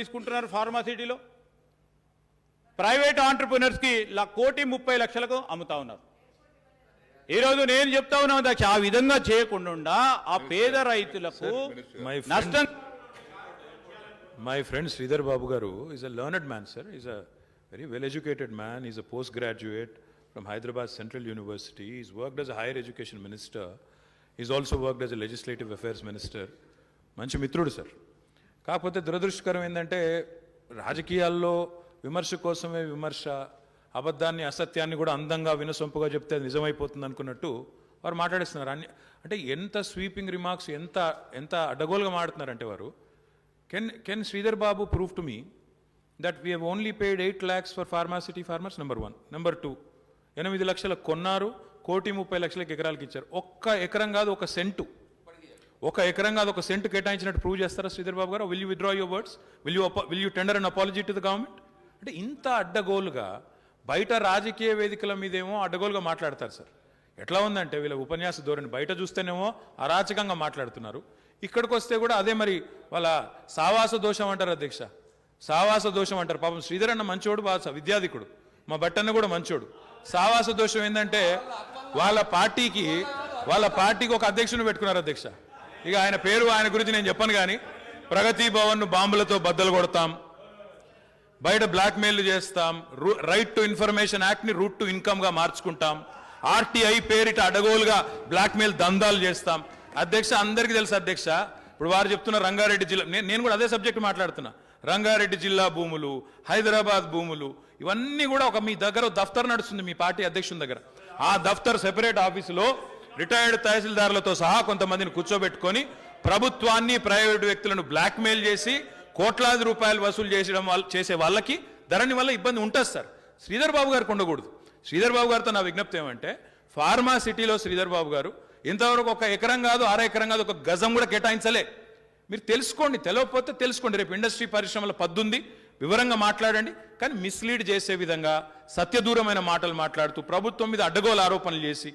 తీసుకుంటున్నారు ఫార్మాసిటీలో. ప్రైవేట్ ఆంటర్ప్రినర్స్కి కోటి ముప్పై లక్షలకు అమ్ముతా ఉన్నారు. ఈరోజు నేను చెప్తా ఉన్నా దక్ష ఆ విధంగా చేయకుండా ఆ పేద రైతులకు నష్టం మై ఫ్రెండ్ శ్రీధర్ బాబు గారు is a learned man sir is a very well educated man is a post graduate from Hyderabad central university is worked as higher education minister is also work as a legislative affairs minister మంచి మిత్రుడు sir కాకపోతే దురదృష్టకరం ఏంటంటే రాజకీయాల్లో విమర్శ కోసమే విమర్శ అబద్ధాన్ని అసత్యాన్ని కూడా అందంగా వినసొంపుగా చెప్తే నిజమైపోతుంది అనుకున్నట్టు వారు మాట్లాడేస్తున్నారు. అన్ని అంటే ఎంత స్వీపింగ్ రిమార్క్స్ ఎంత ఎంత అడ్డగోలుగా మాడుతున్నారంటే వారు can can Sridhar Babu prove to me that we have only paid eight lakhs for Pharma City farmers number one number two ఎనిమిది లక్షలకు కొన్నారు కోటి ముప్పై లక్షలకు ఎకరాలకు ఇచ్చారు. ఒక్క ఎకరం కాదు ఒక సెంటు. ఒక ఎకరం కాదు ఒక సెంటు కేటాయించినట్టు ప్రూవ్ చేస్తారా శ్రీధర్ బాబు గారు? Will you withdraw your words will you will you tender and apology to the government అంటే ఇంత అడ్డగోలుగా బయట రాజకీయ వేదికల మీదేమో అడ్డగోలుగా మాట్లాడతారు సార్. ఎట్లా ఉందంటే వీళ్ళ ఉపన్యాస ధోరణి బయట చూస్తేనేమో అరాచకంగా మాట్లాడుతున్నారు. ఇక్కడికి వస్తే కూడా అదే మరి వాళ్ళ సావాస దోషం అంటారు అధ్యక్ష. సావాస దోషం అంటారు. పాపం శ్రీధర్ అన్న మంచోడు బాగా విద్యాధికుడు. మా బట్టన్న కూడా మంచోడు. సావాస దోషం ఏంటంటే వాళ్ళ పార్టీకి వాళ్ళ పార్టీకి ఒక అధ్యక్షుని పెట్టుకున్నారు అధ్యక్ష. ఇక ఆయన పేరు ఆయన గురించి నేను చెప్పను కానీ ప్రగతి భవన్ను బాంబులతో బద్దలు కొడతాం బయట బ్లాక్మెయిల్ చేస్తాం రైట్ టు ఇన్ఫర్మేషన్ యాక్ట్ని రూట్ టు ఇన్కమ్గా మార్చుకుంటాం ఆర్టీఐ పేరిట అడగోలుగా బ్లాక్మెయిల్ దందాలు చేస్తాం. అధ్యక్ష అందరికీ తెలుసు అధ్యక్ష ఇప్పుడు వారు చెప్తున్న రంగారెడ్డి జిల్లా నేను కూడా అదే సబ్జెక్ట్ మాట్లాడుతున్నా. రంగారెడ్డి జిల్లా భూములు హైదరాబాద్ భూములు ఇవన్నీ కూడా ఒక మీ దగ్గర దఫ్తర్ నడుస్తుంది మీ పార్టీ అధ్యక్షుని దగ్గర. ఆ దఫ్తర్ సెపరేట్ ఆఫీసులో రిటైర్డ్ తహసీల్దారులతో సహా కొంతమందిని కూర్చోబెట్టుకొని ప్రభుత్వాన్ని ప్రైవేటు వ్యక్తులను బ్లాక్మెయిల్ చేసి కోట్లాది రూపాయలు వసూలు చేసడం చేసే వాళ్ళకి ధరణి వల్ల ఇబ్బంది ఉంటుంది సార్. శ్రీధర్ బాబు గారికి ఉండకూడదు శ్రీధర్ బాబు గారితో నా విజ్ఞప్తి ఏమంటే ఫార్మా సిటీలో శ్రీధర్ బాబు గారు ఇంతవరకు ఒక ఎకరం కాదు అర ఎకరం కాదు ఒక గజం కూడా కేటాయించలే. మీరు తెలుసుకోండి తెలియకపోతే తెలుసుకోండి. రేపు ఇండస్ట్రీ పరిశ్రమల పద్దుంది వివరంగా మాట్లాడండి. కానీ మిస్లీడ్ చేసే విధంగా సత్యదూరమైన మాటలు మాట్లాడుతూ ప్రభుత్వం మీద అడ్డగోలు ఆరోపణలు చేసి